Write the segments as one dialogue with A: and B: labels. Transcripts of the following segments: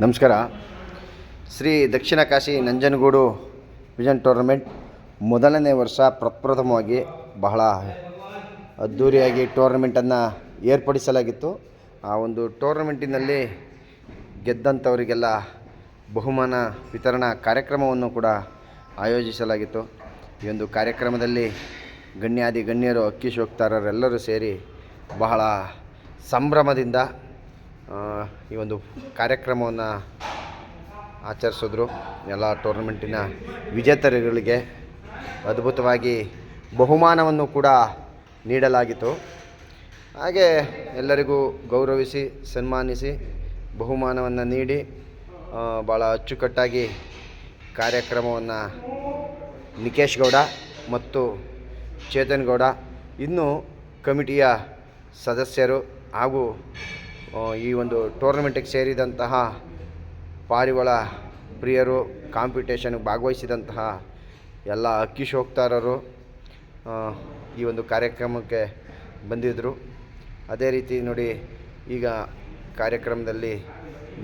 A: ನಮಸ್ಕಾರ. ಶ್ರೀ ದಕ್ಷಿಣ Kashi Nanjangud vision tournament ಮೊದಲನೇ ವರ್ಷ ಪ್ರಪ್ರಥಮವಾಗಿ ಬಹಳ ಅದ್ಧೂರಿಯಾಗಿ ಟೂರ್ನಮೆಂಟನ್ನು ಏರ್ಪಡಿಸಲಾಗಿತ್ತು. ಆ ಒಂದು ಟೂರ್ನಮೆಂಟಿನಲ್ಲಿ ಗೆದ್ದಂಥವರಿಗೆಲ್ಲ ಬಹುಮಾನ ವಿತರಣಾ ಕಾರ್ಯಕ್ರಮವನ್ನು ಕೂಡ ಆಯೋಜಿಸಲಾಗಿತ್ತು. ಈ ಒಂದು ಕಾರ್ಯಕ್ರಮದಲ್ಲಿ ಗಣ್ಯಾದಿ ಗಣ್ಯರು, ಅಕ್ಕಿ ಶೋಕ್ತಾರರೆಲ್ಲರೂ ಸೇರಿ ಬಹಳ ಸಂಭ್ರಮದಿಂದ ಈ ಒಂದು ಕಾರ್ಯಕ್ರಮವನ್ನು ಆಚರಿಸಿದ್ರು ಎಲ್ಲ ಟೂರ್ನಮೆಂಟಿನ ವಿಜೇತರುಗಳಿಗೆ ಅದ್ಭುತವಾಗಿ ಬಹುಮಾನವನ್ನು ಕೂಡ ನೀಡಲಾಗಿತ್ತು. ಹಾಗೆ ಎಲ್ಲರಿಗೂ ಗೌರವಿಸಿ, ಸನ್ಮಾನಿಸಿ ಬಹುಮಾನವನ್ನು ನೀಡಿ ಭಾಳ ಅಚ್ಚುಕಟ್ಟಾಗಿ ಕಾರ್ಯಕ್ರಮವನ್ನು ನಿಕೇಶ್ ಗೌಡ ಮತ್ತು ಚೇತನ್ ಗೌಡ ಇನ್ನೂ ಕಮಿಟಿಯ ಸದಸ್ಯರು ಹಾಗೂ ಈ ಒಂದು ಟೂರ್ನಮೆಂಟಿಗೆ ಸೇರಿದಂತಹ ಪಾರಿವಾಳ ಪ್ರಿಯರು ಕಾಂಪಿಟೇಷನ್ಗೆ ಭಾಗವಹಿಸಿದಂತಹ ಎಲ್ಲ ಅಕ್ಕಿ ಶೋಕ್ತಾರರು ಈ ಒಂದು ಕಾರ್ಯಕ್ರಮಕ್ಕೆ ಬಂದಿದ್ದರು ಅದೇ ರೀತಿ ನೋಡಿ, ಈಗ ಕಾರ್ಯಕ್ರಮದಲ್ಲಿ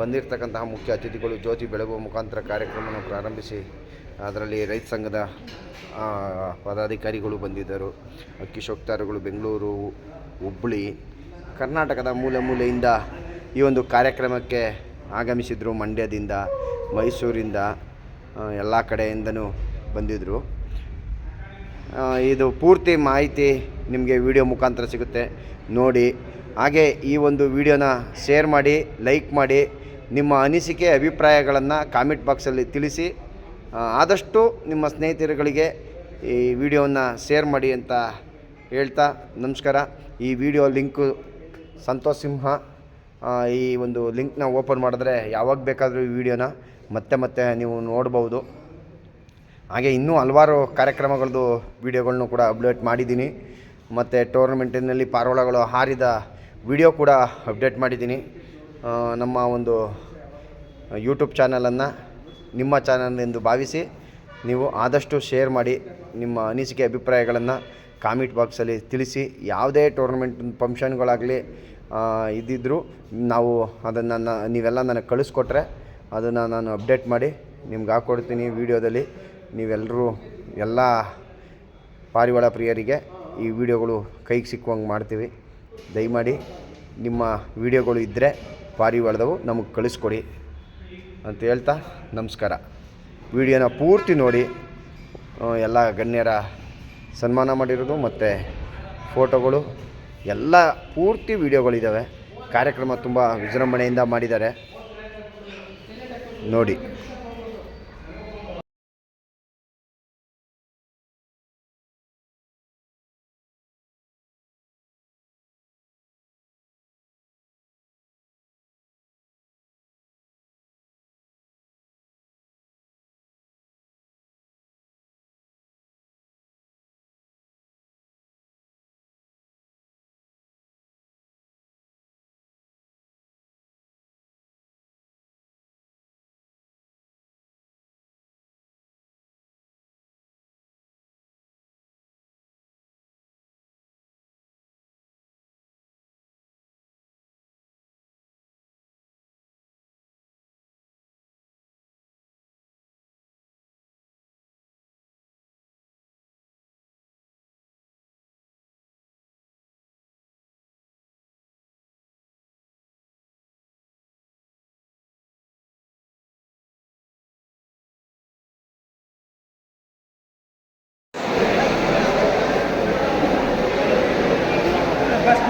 A: ಬಂದಿರತಕ್ಕಂತಹ ಮುಖ್ಯ ಅತಿಥಿಗಳು ಜ್ಯೋತಿ ಬೆಳಗುವ ಮುಖಾಂತರ ಕಾರ್ಯಕ್ರಮವನ್ನು ಪ್ರಾರಂಭಿಸಿ, ಅದರಲ್ಲಿ ರೈತ ಸಂಘದ ಪದಾಧಿಕಾರಿಗಳು ಬಂದಿದ್ದರು. ಅಕ್ಕಿ ಶೋಕ್ತಾರಗಳು ಬೆಂಗಳೂರು ಹುಬ್ಬಳ್ಳಿ ಕರ್ನಾಟಕದ ಮೂಲೆ ಮೂಲೆಯಿಂದ ಈ ಒಂದು ಕಾರ್ಯಕ್ರಮಕ್ಕೆ ಆಗಮಿಸಿದರು ಮಂಡ್ಯದಿಂದ, ಮೈಸೂರಿಂದ ಎಲ್ಲ ಕಡೆಯಿಂದನೂ ಬಂದಿದ್ದರು ಇದು ಪೂರ್ತಿ ಮಾಹಿತಿ ನಿಮಗೆ ವಿಡಿಯೋ ಮುಖಾಂತರ ಸಿಗುತ್ತೆ. ನೋಡಿ, ಹಾಗೆ ಈ ಒಂದು ವಿಡಿಯೋನ ಶೇರ್ ಮಾಡಿ, ಲೈಕ್ ಮಾಡಿ, ನಿಮ್ಮ ಅನಿಸಿಕೆ, ಅಭಿಪ್ರಾಯಗಳನ್ನು ಕಾಮೆಂಟ್ ಬಾಕ್ಸಲ್ಲಿ ತಿಳಿಸಿ ಆದಷ್ಟು ನಿಮ್ಮ ಸ್ನೇಹಿತರುಗಳಿಗೆ ಈ ವಿಡಿಯೋವನ್ನು ಶೇರ್ ಮಾಡಿ ಅಂತ ಹೇಳ್ತಾ ನಮಸ್ಕಾರ. ಈ ವಿಡಿಯೋ ಲಿಂಕು ಸಂತೋಷ್ ಸಿಂಹ ಈ ಒಂದು ಲಿಂಕ್ನ ಓಪನ್ ಮಾಡಿದ್ರೆ ಯಾವಾಗ ಬೇಕಾದರೂ ಈ ವಿಡಿಯೋನ ಮತ್ತೆ ಮತ್ತೆ ನೀವು ನೋಡ್ಬೋದು. ಹಾಗೆ ಇನ್ನೂ ಹಲವಾರು ಕಾರ್ಯಕ್ರಮಗಳದ್ದು ವಿಡಿಯೋಗಳನ್ನು ಕೂಡ ಅಪ್ಡೇಟ್ ಮಾಡಿದ್ದೀನಿ. ಮತ್ತು ಟೂರ್ನಮೆಂಟಿನಲ್ಲಿ ಪಾರೋಳಗಳು ಹಾರಿದ ವಿಡಿಯೋ ಕೂಡ ಅಪ್ಡೇಟ್ ಮಾಡಿದ್ದೀನಿ. ನಮ್ಮ ಒಂದು ಯೂಟ್ಯೂಬ್ ಚಾನಲನ್ನು ನಿಮ್ಮ ಚಾನಲ್ ಎಂದು ಭಾವಿಸಿ ನೀವು ಆದಷ್ಟು ಶೇರ್ ಮಾಡಿ ನಿಮ್ಮ ಅನಿಸಿಕೆ ಅಭಿಪ್ರಾಯಗಳನ್ನು ಕಾಮೆಂಟ್ ಬಾಕ್ಸಲ್ಲಿ ತಿಳಿಸಿ ಯಾವುದೇ ಟೂರ್ನಮೆಂಟ್ ಫಂಕ್ಷನ್ಗಳಾಗಲಿ ಇದ್ದಿದ್ದರೂ ನಾವು ಅದನ್ನು ನ, ನೀವೆಲ್ಲ ನನಗೆ ಕಳಿಸ್ಕೊಟ್ರೆ ಅದನ್ನು ನಾನು ಅಪ್ಡೇಟ್ ಮಾಡಿ ನಿಮ್ಗೆ ಹಾಕ್ಕೊಡ್ತೀನಿ ವೀಡಿಯೋದಲ್ಲಿ. ನೀವೆಲ್ಲರೂ ಎಲ್ಲ ಪಾರಿವಾಳ ಪ್ರಿಯರಿಗೆ ಈ ವಿಡಿಯೋಗಳು ಕೈಗೆ ಸಿಕ್ಕುವಂಗೆ ಮಾಡ್ತೀವಿ. ದಯಮಾಡಿ ನಿಮ್ಮ ವಿಡಿಯೋಗಳು ಇದ್ದರೆ ಪಾರಿವಾಳದವು ನಮಗೆ ಕಳಿಸ್ಕೊಡಿ ಅಂತ ಹೇಳ್ತಾ ನಮಸ್ಕಾರ. ವಿಡಿಯೋನ ಪೂರ್ತಿ ನೋಡಿ ಎಲ್ಲ ಗಣ್ಯರ ಸನ್ಮಾನ ಮಾಡಿರೋದು ಮತ್ತು ಫೋಟೋಗಳು ಎಲ್ಲ ಪೂರ್ತಿ ವೀಡಿಯೋಗಳಿದ್ದಾವೆ ಕಾರ್ಯಕ್ರಮ ತುಂಬ ವಿಜೃಂಭಣೆಯಿಂದ ಮಾಡಿದ್ದಾರೆ. ನೋಡಿ.